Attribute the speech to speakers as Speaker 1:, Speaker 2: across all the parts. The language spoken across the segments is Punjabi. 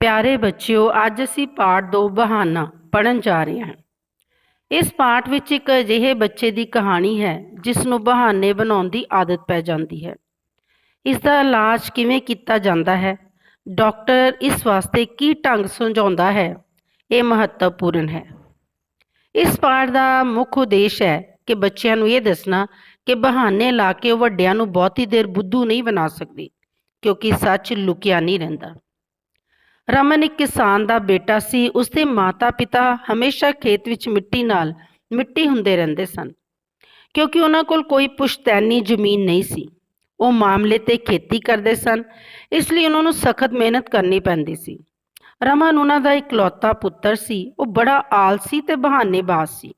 Speaker 1: ਪਿਆਰੇ ਬੱਚਿਓ, ਅੱਜ ਅਸੀਂ ਪਾਠ ਦੋ ਬਹਾਨਾ ਪੜਨ ਜਾ ਰਹੇ ਹਾਂ। ਇਸ ਪਾਠ ਵਿੱਚ ਇੱਕ ਅਜਿਹੇ ਬੱਚੇ ਦੀ ਕਹਾਣੀ ਹੈ, ਜਿਸ ਨੂੰ ਬਹਾਨੇ ਬਣਾਉਣ ਦੀ ਆਦਤ ਪੈ ਜਾਂਦੀ ਹੈ। ਇਸ ਦਾ ਇਲਾਜ ਕਿਵੇਂ ਕੀਤਾ ਜਾਂਦਾ ਹੈ? ਡਾਕਟਰ ਇਸ ਵਾਸਤੇ ਕੀ ਢੰਗ ਸੁਝਾਉਂਦਾ ਹੈ? ਇਹ ਮਹੱਤਵਪੂਰਨ ਹੈ। ਇਸ ਪਾਠ ਦਾ ਮੁੱਖ ਉਦੇਸ਼ ਹੈ ਕਿ ਬੱਚਿਆਂ ਨੂੰ ਇਹ ਦੱਸਣਾ ਕਿ ਬਹਾਨੇ ਲਾ ਕੇ ਉਹ ਵੱਡਿਆਂ ਨੂੰ ਬਹੁਤੀ ਦੇਰ ਬੁੱਧੂ ਨਹੀਂ ਬਣਾ ਸਕਦੇ, ਕਿਉਂਕਿ ਸੱਚ ਲੁਕਿਆ ਨਹੀਂ ਰਹਿੰਦਾ। ਰਮਨ ਇੱਕ ਕਿਸਾਨ ਦਾ ਬੇਟਾ ਸੀ। ਉਸਦੇ ਮਾਤਾ-ਪਿਤਾ ਹਮੇਸ਼ਾ ਖੇਤ ਵਿੱਚ ਮਿੱਟੀ ਨਾਲ ਮਿੱਟੀ ਹੁੰਦੇ ਰਹਿੰਦੇ ਸਨ। ਕਿਉਂਕਿ ਉਹਨਾਂ ਕੋਲ ਕੋਈ ਪੁਸ਼ਤੈਨੀ ਜ਼ਮੀਨ ਨਹੀਂ ਸੀ। ਉਹ ਮਾਮਲੇ ਤੇ ਖੇਤੀ ਕਰਦੇ ਸਨ। ਇਸ ਲਈ ਉਹਨਾਂ ਨੂੰ ਸਖਤ ਮਿਹਨਤ ਕਰਨੀ ਪੈਂਦੀ ਸੀ। ਰਮਨ ਉਹਨਾਂ ਦਾ ਇਕਲੌਤਾ ਪੁੱਤਰ ਸੀ। ਉਹ ਬੜਾ ਆਲਸੀ ਤੇ ਬਹਾਨੇਬਾਜ਼ ਸੀ।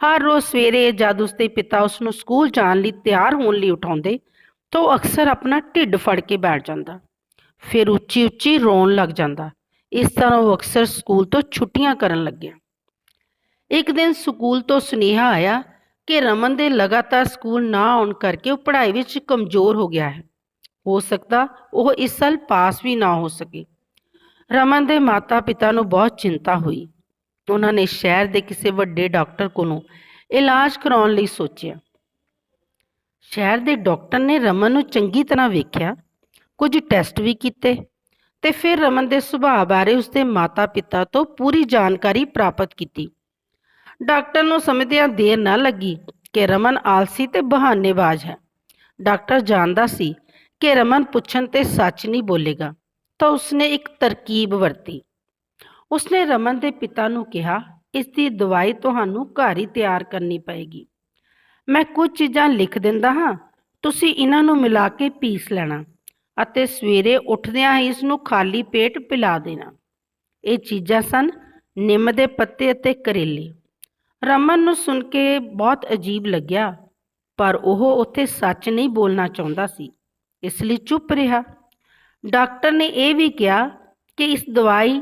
Speaker 1: ਹਰ ਰੋਜ਼ ਸਵੇਰੇ ਜਦ ਉਸਦੇ ਪਿਤਾ ਉਸ ਨੂੰ ਸਕੂਲ ਜਾਣ ਲਈ ਤਿਆਰ ਹੋਣ ਲਈ ਉਠਾਉਂਦੇ, ਤਾਂ ਉਹ ਅਕਸਰ ਆਪਣਾ ਢਿੱਡ ਫੜ ਕੇ ਬੈਠ ਜਾਂਦਾ। ਫਿਰ ਉੱਚੀ ਉੱਚੀ ਰੋਣ ਲੱਗ ਜਾਂਦਾ। ਇਸ ਤਰ੍ਹਾਂ ਉਹ ਅਕਸਰ ਸਕੂਲ ਤੋਂ ਛੁੱਟੀਆਂ ਕਰਨ ਲੱਗਿਆ। ਇੱਕ ਦਿਨ ਸਕੂਲ ਤੋਂ ਸੁਨੇਹਾ ਆਇਆ ਕਿ ਰਮਨ ਦੇ ਲਗਾਤਾਰ ਸਕੂਲ ਨਾ ਆਉਣ ਕਰਕੇ ਉਹ ਪੜ੍ਹਾਈ ਵਿੱਚ ਕਮਜ਼ੋਰ ਹੋ ਗਿਆ ਹੈ। ਹੋ ਸਕਦਾ ਉਹ ਇਸ ਸਾਲ ਪਾਸ ਵੀ ਨਾ ਹੋ ਸਕੇ। ਰਮਨ ਦੇ ਮਾਤਾ-ਪਿਤਾ ਨੂੰ ਬਹੁਤ ਚਿੰਤਾ ਹੋਈ। ਉਹਨਾਂ ਨੇ ਸ਼ਹਿਰ ਦੇ ਕਿਸੇ ਵੱਡੇ ਡਾਕਟਰ ਕੋਲੋਂ ਇਲਾਜ ਕਰਾਉਣ ਲਈ ਸੋਚਿਆ। ਸ਼ਹਿਰ ਦੇ ਡਾਕਟਰ ਨੇ ਰਮਨ ਨੂੰ ਚੰਗੀ ਤਰ੍ਹਾਂ ਵੇਖਿਆ ਕੁਝ ਟੈਸਟ ਵੀ ਕੀਤੇ ਤੇ ਫਿਰ ਰਮਨ ਦੇ ਸੁਭਾਅ ਬਾਰੇ ਉਸਦੇ ਮਾਤਾ-ਪਿਤਾ ਤੋਂ ਪੂਰੀ ਜਾਣਕਾਰੀ ਪ੍ਰਾਪਤ ਕੀਤੀ। ਡਾਕਟਰ ਨੂੰ ਸਮਝਦਿਆਂ ਦੇਰ ਨਾ ਲੱਗੀ ਕਿ ਰਮਨ ਆਲਸੀ ਤੇ ਬਹਾਨੇਬਾਜ਼ ਹੈ। ਡਾਕਟਰ ਜਾਣਦਾ ਸੀ ਕਿ ਰਮਨ ਪੁੱਛਣ ਤੇ ਸੱਚ ਨਹੀਂ ਬੋਲੇਗਾ ਤਾਂ ਉਸਨੇ ਇੱਕ ਤਰਕੀਬ ਵਰਤੀ। ਉਸਨੇ ਰਮਨ ਦੇ ਪਿਤਾ ਨੂੰ ਕਿਹਾ ਇਸ ਦੀ ਦਵਾਈ ਤੁਹਾਨੂੰ ਘਰ ਹੀ ਤਿਆਰ ਕਰਨੀ ਪਏਗੀ। ਮੈਂ ਕੁਝ ਚੀਜ਼ਾਂ ਲਿਖ ਦਿੰਦਾ ਹਾਂ, ਤੁਸੀਂ ਇਹਨਾਂ ਨੂੰ ਮਿਲਾ ਕੇ ਪੀਸ ਲੈਣਾ। ਅਤੇ ਸਵੇਰੇ ਉੱਠਦਿਆਂ ਹੀ ਇਸ ਨੂੰ ਖਾਲੀ ਪੇਟ ਪਿਲਾ ਦੇਣਾ। ਇਹ ਚੀਜ਼ਾਂ ਸਨ ਨਿੰਮ ਦੇ ਪੱਤੇ ਅਤੇ ਕਰੇਲੇ। ਰਮਨ ਨੂੰ ਸੁਣ ਕੇ ਬਹੁਤ ਅਜੀਬ ਲੱਗਿਆ, ਪਰ ਉਹ ਉੱਥੇ ਸੱਚ ਨਹੀਂ ਬੋਲਣਾ ਚਾਹੁੰਦਾ ਸੀ, ਇਸ ਲਈ ਚੁੱਪ ਰਿਹਾ। ਡਾਕਟਰ ਨੇ ਇਹ ਵੀ ਕਿਹਾ ਕਿ ਇਸ ਦਵਾਈ